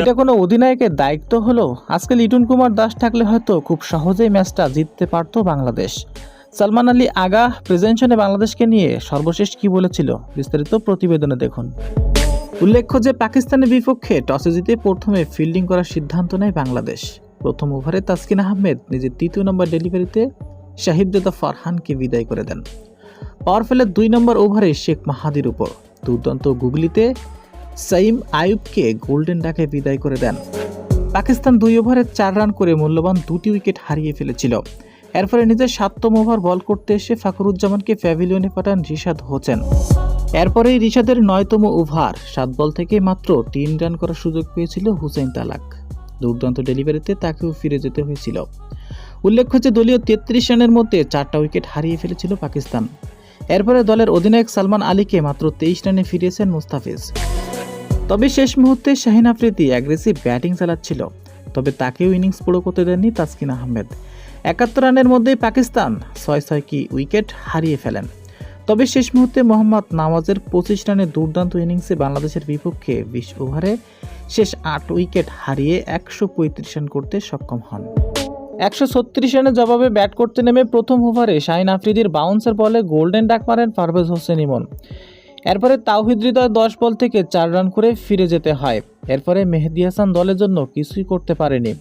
এটা কোনো অধিনায়কের দায়িত্ব হলো? আজকে লিটন কুমার দাস থাকলে হয়তো খুব সহজেই ম্যাচটা জিততে পারতো বাংলাদেশ। সালমান আলী আগা বাংলাদেশকে নিয়ে সর্বশেষ কি বলেছিল? বিস্তারিত প্রতিবেদনে দেখুন। উল্লেখ্য যে পাকিস্তানের বিপক্ষে টসে জিতে প্রথমে ফিল্ডিং করার সিদ্ধান্ত নেয় বাংলাদেশ। প্রথম ওভারে তাসকিন আহমেদ নিজের তৃতীয় নম্বর ডেলিভারিতে শাহিবজাদা ফারহানকে বিদায় করে দেন। পাওয়ার ফেলের দুই নম্বর ওভারে শেখ মাহাদির উপর। দুর্দান্ত গুগলিতে সাইম আয়ুবকে গোল্ডেন ডাকে বিদায় করে দেন। পাকিস্তান দুই ওভারে চার রান করে মূল্যবান দুটি উইকেট হারিয়ে ফেলেছিল। এরপরে নিজের সাততম ওভার বল করতে এসে ফাকরুজ্জামানকে প্যাভিলিয়নে পাঠান রিশাদ হোসেন। এরপরেই রিশাদের নয়তম ওভার, সাত বল থেকে মাত্র তিন রান করার সুযোগ পেয়েছিল হুসেন তালাক। দুর্দান্ত ডেলিভারিতে তাকেও ফিরে যেতে হয়েছিল। উল্লেখ্য যে দলীয় তেত্রিশ রানের মধ্যে চারটা উইকেট হারিয়ে ফেলেছিল পাকিস্তান। এরপরে দলের অধিনায়ক সালমান আলীকে মাত্র তেইশ রানে ফিরিয়েছেন মুস্তাফিজ। তবে শেষ মুহূর্তে শাহিন আফ্রিদি অ্যাগ্রেসিভ ব্যাটিং চালাচ্ছিল, তবে তাকেও ইনিংস পুরো করতে দেননি তাসকিন আহমেদ। একাত্তর রানের মধ্যেই পাকিস্তান ছয় ছয় কি উইকেট হারিয়ে ফেলেন। তবে শেষ মুহূর্তে মোহাম্মদ নওয়াজের পঁচিশ রানের দুর্দান্ত ইনিংসে বাংলাদেশের বিপক্ষে বিশ ওভারে শেষ আট উইকেট হারিয়ে একশো পঁয়ত্রিশ রান করতে সক্ষম হন। একশো ছত্রিশ রানের জবাবে ব্যাট করতে নেমে প্রথম ওভারে শাহিন আফ্রিদির বাউন্সের বলে গোল্ডেন ডাক মারেন পারভেজ হোসেন ইমন। এরপরে তাওহিদ হৃদয় দশ বল থেকে চার রান করে ফিরে যেতে হয়। এরপরে মেহেদি হাসান দলের জন্য কিছুই করতে পারেনি।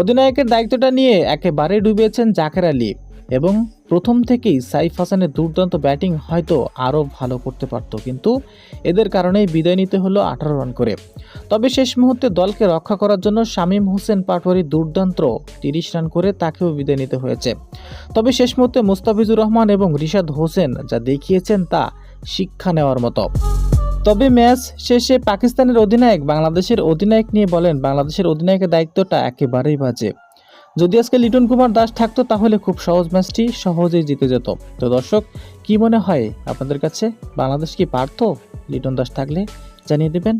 অধিনায়কের দায়িত্বটা নিয়ে একেবারে ডুবিয়েছেন জাকের আলী এবং প্রথম থেকেই সাইফ হাসানের দুর্দান্ত ব্যাটিং হয়তো আরও ভালো করতে পারত, কিন্তু এদের কারণেই বিদায় নিতে হলো আঠারো রান করে। তবে শেষ মুহূর্তে দলকে রক্ষা করার জন্য শামীম হোসেন পাটোয়ারি দুর্দান্ত তিরিশ রান করে তাকেও বিদায় নিতে হয়েছে। তবে শেষ মুহূর্তে মুস্তাফিজুর রহমান এবং রিশাদ হোসেন যা দেখিয়েছেন তা শিক্ষা নেওয়ার মতো। তবে ম্যাচ শেষে পাকিস্তানের অধিনায়ক বাংলাদেশের অধিনায়ক নিয়ে বলেন, বাংলাদেশের অধিনায়কের দায়িত্বটা একেবারেই বাজে। যদি আজকে লিটন কুমার দাস থাকতো, তাহলে খুব সহজ ম্যাচটি সহজেই জিতে যেত। তো দর্শক, কি মনে হয় আপনাদের কাছে? বাংলাদেশ কি পারত লিটন দাস থাকলে? জানিয়ে দেবেন